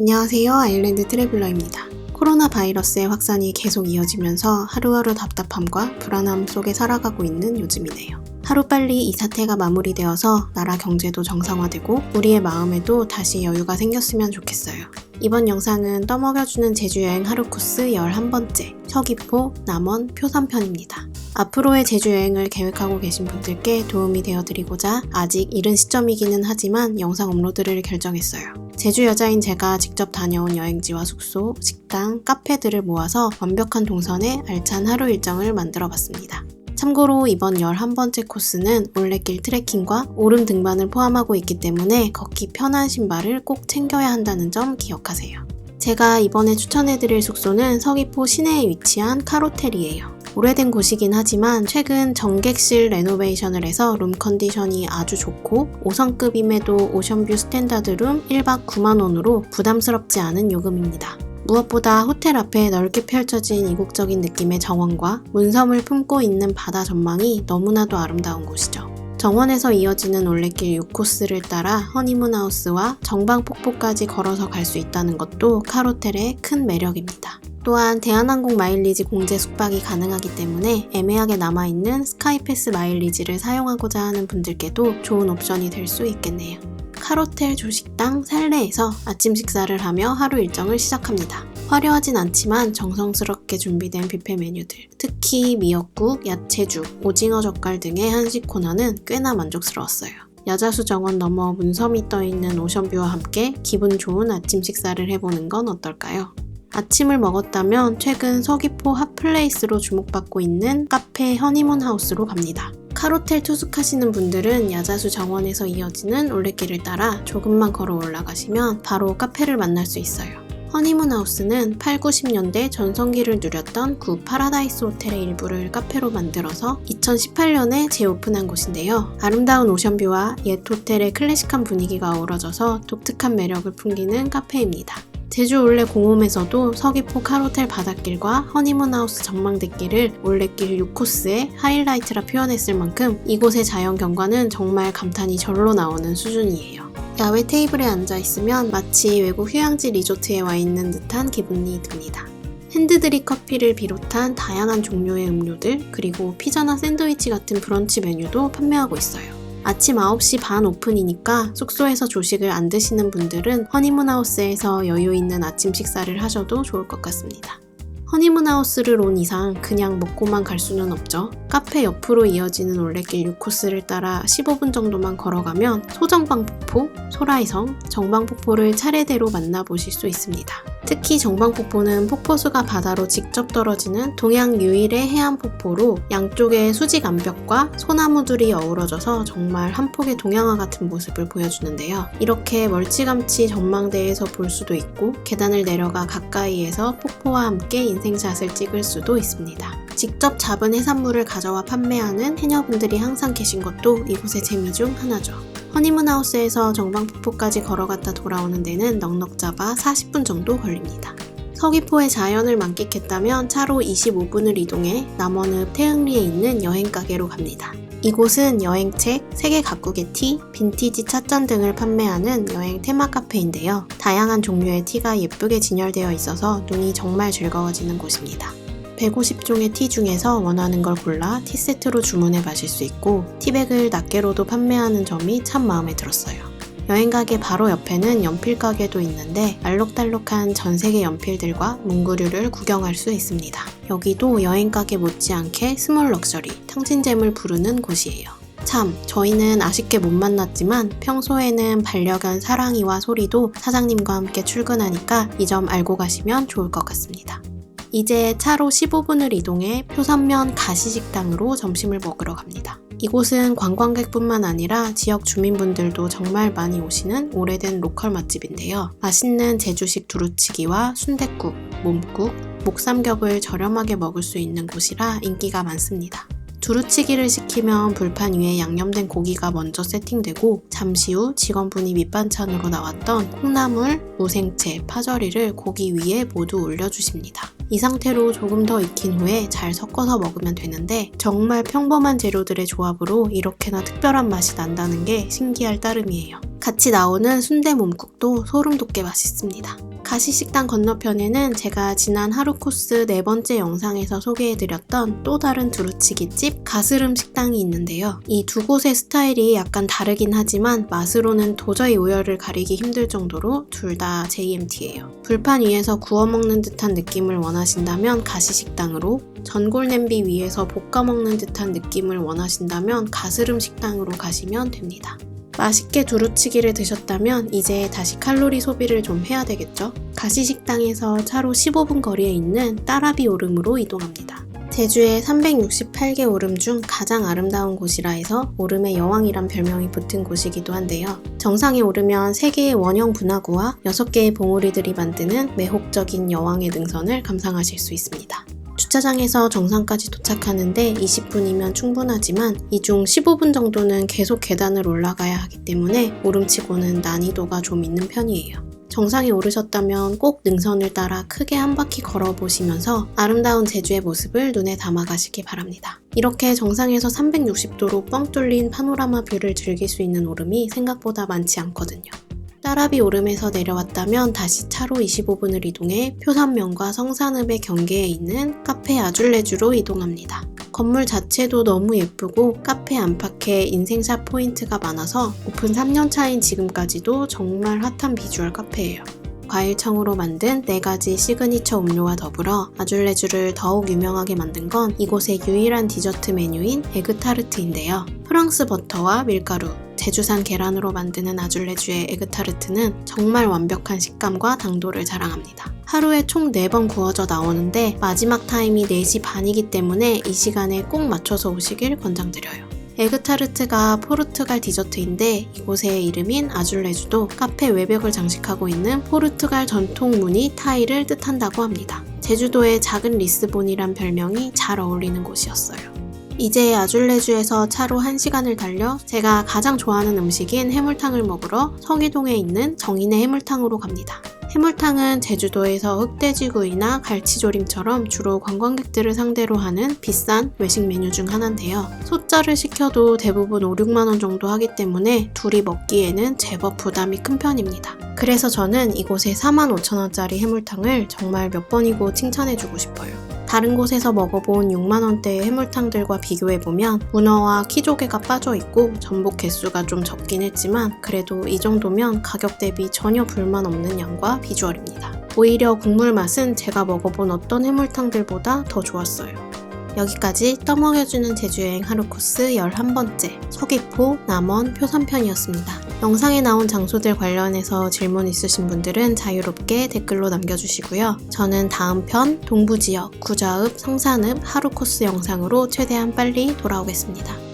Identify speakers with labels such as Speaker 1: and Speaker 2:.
Speaker 1: 안녕하세요. 아일랜드 트래블러입니다. 코로나 바이러스의 확산이 계속 이어지면서 하루하루 답답함과 불안함 속에 살아가고 있는 요즘이네요. 하루빨리 이 사태가 마무리되어서 나라 경제도 정상화되고 우리의 마음에도 다시 여유가 생겼으면 좋겠어요. 이번 영상은 떠먹여주는 제주여행 하루 코스 11번째 서귀포, 남원, 표선편입니다. 앞으로의 제주 여행을 계획하고 계신 분들께 도움이 되어 드리고자 아직 이른 시점이기는 하지만 영상 업로드를 결정했어요. 제주 여자인 제가 직접 다녀온 여행지와 숙소, 식당, 카페들을 모아서 완벽한 동선에 알찬 하루 일정을 만들어 봤습니다. 참고로 이번 11번째 코스는 올레길 트레킹과 오름 등반을 포함하고 있기 때문에 걷기 편한 신발을 꼭 챙겨야 한다는 점 기억하세요. 제가 이번에 추천해드릴 숙소는 서귀포 시내에 위치한 카로텔이에요. 오래된 곳이긴 하지만 최근 정객실 레노베이션을 해서 룸 컨디션이 아주 좋고 5성급임에도 오션뷰 스탠다드 룸 1박 9만원으로 부담스럽지 않은 요금입니다. 무엇보다 호텔 앞에 넓게 펼쳐진 이국적인 느낌의 정원과 문섬을 품고 있는 바다 전망이 너무나도 아름다운 곳이죠. 정원에서 이어지는 올레길 6코스를 따라 허니문 하우스와 정방 폭포까지 걸어서 갈 수 있다는 것도 카로텔의 큰 매력입니다. 또한 대한항공 마일리지 공제 숙박이 가능하기 때문에 애매하게 남아있는 스카이패스 마일리지를 사용하고자 하는 분들께도 좋은 옵션이 될 수 있겠네요. 카로텔 조식당 살레에서 아침 식사를 하며 하루 일정을 시작합니다. 화려하진 않지만 정성스럽게 준비된 뷔페 메뉴들, 특히 미역국, 야채죽, 오징어 젓갈 등의 한식 코너는 꽤나 만족스러웠어요. 야자수 정원 너머 문섬이 떠있는 오션뷰와 함께 기분 좋은 아침 식사를 해보는 건 어떨까요? 아침을 먹었다면 최근 서귀포 핫플레이스로 주목받고 있는 카페 허니문 하우스로 갑니다. 카로텔 투숙하시는 분들은 야자수 정원에서 이어지는 올레길을 따라 조금만 걸어 올라가시면 바로 카페를 만날 수 있어요. 허니문 하우스는 8, 90년대 전성기를 누렸던 구 파라다이스 호텔의 일부를 카페로 만들어서 2018년에 재오픈한 곳인데요. 아름다운 오션뷰와 옛 호텔의 클래식한 분위기가 어우러져서 독특한 매력을 풍기는 카페입니다. 제주 올레 공홈에서도 서귀포 카로텔 바닷길과 허니문하우스 전망대길을 올레길 6코스의 하이라이트라 표현했을 만큼 이곳의 자연 경관은 정말 감탄이 절로 나오는 수준이에요. 야외 테이블에 앉아 있으면 마치 외국 휴양지 리조트에 와 있는 듯한 기분이 듭니다. 핸드드립 커피를 비롯한 다양한 종류의 음료들, 그리고 피자나 샌드위치 같은 브런치 메뉴도 판매하고 있어요. 아침 9시 반 오픈이니까 숙소에서 조식을 안 드시는 분들은 허니문하우스에서 여유 있는 아침 식사를 하셔도 좋을 것 같습니다. 허니문하우스를 온 이상 그냥 먹고만 갈 수는 없죠. 카페 옆으로 이어지는 올레길 6코스를 따라 15분 정도만 걸어가면 소정방폭포, 소라이성, 정방폭포를 차례대로 만나보실 수 있습니다. 특히 정방폭포는 폭포수가 바다로 직접 떨어지는 동양 유일의 해안 폭포로 양쪽에 수직 암벽과 소나무들이 어우러져서 정말 한 폭의 동양화 같은 모습을 보여주는데요. 이렇게 멀찌감치 전망대에서 볼 수도 있고 계단을 내려가 가까이에서 폭포와 함께 인생샷을 찍을 수도 있습니다. 직접 잡은 해산물을 가져와 판매하는 해녀분들이 항상 계신 것도 이곳의 재미 중 하나죠. 허니문하우스에서 정방폭포까지 걸어갔다 돌아오는 데는 넉넉 잡아 40분 정도 걸립니다. 서귀포의 자연을 만끽했다면 차로 25분을 이동해 남원읍 태흥리에 있는 여행가게로 갑니다. 이곳은 여행책, 세계 각국의 티, 빈티지 찻잔 등을 판매하는 여행 테마 카페인데요. 다양한 종류의 티가 예쁘게 진열되어 있어서 눈이 정말 즐거워지는 곳입니다. 150종의 티 중에서 원하는 걸 골라 티 세트로 주문해 마실 수 있고 티백을 낱개로도 판매하는 점이 참 마음에 들었어요. 여행 가게 바로 옆에는 연필 가게도 있는데 알록달록한 전 세계 연필들과 문구류를 구경할 수 있습니다. 여기도 여행 가게 못지않게 스몰 럭셔리, 탕진잼을 부르는 곳이에요. 참, 저희는 아쉽게 못 만났지만 평소에는 반려견 사랑이와 소리도 사장님과 함께 출근하니까 이 점 알고 가시면 좋을 것 같습니다. 이제 차로 15분을 이동해 표선면 가시식당으로 점심을 먹으러 갑니다. 이곳은 관광객뿐만 아니라 지역 주민분들도 정말 많이 오시는 오래된 로컬 맛집인데요. 맛있는 제주식 두루치기와 순댓국, 몸국, 목삼겹을 저렴하게 먹을 수 있는 곳이라 인기가 많습니다. 두루치기를 시키면 불판 위에 양념된 고기가 먼저 세팅되고 잠시 후 직원분이 밑반찬으로 나왔던 콩나물, 무생채, 파절이를 고기 위에 모두 올려주십니다. 이 상태로 조금 더 익힌 후에 잘 섞어서 먹으면 되는데 정말 평범한 재료들의 조합으로 이렇게나 특별한 맛이 난다는 게 신기할 따름이에요. 같이 나오는 순대 몸국도 소름 돋게 맛있습니다. 가시식당 건너편에는 제가 지난 하루 코스 네 번째 영상에서 소개해드렸던 또 다른 두루치기집 가스름 식당이 있는데요. 이 두 곳의 스타일이 약간 다르긴 하지만 맛으로는 도저히 우열을 가리기 힘들 정도로 둘 다 JMT예요. 불판 위에서 구워 먹는 듯한 느낌을 원하신다면 가시식당으로 전골 냄비 위에서 볶아 먹는 듯한 느낌을 원하신다면 가스름 식당으로 가시면 됩니다. 맛있게 두루치기를 드셨다면 이제 다시 칼로리 소비를 좀 해야 되겠죠? 가시식당에서 차로 15분 거리에 있는 따라비 오름으로 이동합니다. 제주의 368개 오름 중 가장 아름다운 곳이라 해서 오름의 여왕이란 별명이 붙은 곳이기도 한데요. 정상에 오르면 3개의 원형 분화구와 6개의 봉우리들이 만드는 매혹적인 여왕의 능선을 감상하실 수 있습니다. 주차장에서 정상까지 도착하는데 20분이면 충분하지만 이 중 15분 정도는 계속 계단을 올라가야 하기 때문에 오름치고는 난이도가 좀 있는 편이에요. 정상에 오르셨다면 꼭 능선을 따라 크게 한 바퀴 걸어보시면서 아름다운 제주의 모습을 눈에 담아가시기 바랍니다. 이렇게 정상에서 360도로 뻥 뚫린 파노라마 뷰를 즐길 수 있는 오름이 생각보다 많지 않거든요. 따라비 오름에서 내려왔다면 다시 차로 25분을 이동해 표산면과 성산읍의 경계에 있는 카페 아줄레주로 이동합니다. 건물 자체도 너무 예쁘고 카페 안팎에 인생샷 포인트가 많아서 오픈 3년 차인 지금까지도 정말 핫한 비주얼 카페예요. 과일청으로 만든 4가지 시그니처 음료와 더불어 아줄레주를 더욱 유명하게 만든 건 이곳의 유일한 디저트 메뉴인 에그타르트인데요. 프랑스 버터와 밀가루, 제주산 계란으로 만드는 아줄레주의 에그타르트는 정말 완벽한 식감과 당도를 자랑합니다. 하루에 총 4번 구워져 나오는데 마지막 타임이 4시 반이기 때문에 이 시간에 꼭 맞춰서 오시길 권장드려요. 에그타르트가 포르투갈 디저트인데 이곳의 이름인 아줄레주도 카페 외벽을 장식하고 있는 포르투갈 전통 무늬 타일을 뜻한다고 합니다. 제주도의 작은 리스본이란 별명이 잘 어울리는 곳이었어요. 이제 아줄레주에서 차로 1시간을 달려 제가 가장 좋아하는 음식인 해물탕을 먹으러 서귀동에 있는 정인의 해물탕으로 갑니다. 해물탕은 제주도에서 흑돼지구이나 갈치조림처럼 주로 관광객들을 상대로 하는 비싼 외식 메뉴 중 하나인데요. 소짜를 시켜도 대부분 5, 6만원 정도 하기 때문에 둘이 먹기에는 제법 부담이 큰 편입니다. 그래서 저는 이곳의 4만 5천원짜리 해물탕을 정말 몇 번이고 칭찬해주고 싶어요. 다른 곳에서 먹어본 6만원대의 해물탕들과 비교해보면 문어와 키조개가 빠져있고 전복 개수가 좀 적긴 했지만 그래도 이 정도면 가격 대비 전혀 불만 없는 양과 비주얼입니다. 오히려 국물 맛은 제가 먹어본 어떤 해물탕들보다 더 좋았어요. 여기까지 떠먹여주는 제주여행 하루 코스 11번째 서귀포, 남원, 표선편이었습니다. 영상에 나온 장소들 관련해서 질문 있으신 분들은 자유롭게 댓글로 남겨주시고요. 저는 다음 편 동부지역, 구자읍, 성산읍 하루 코스 영상으로 최대한 빨리 돌아오겠습니다.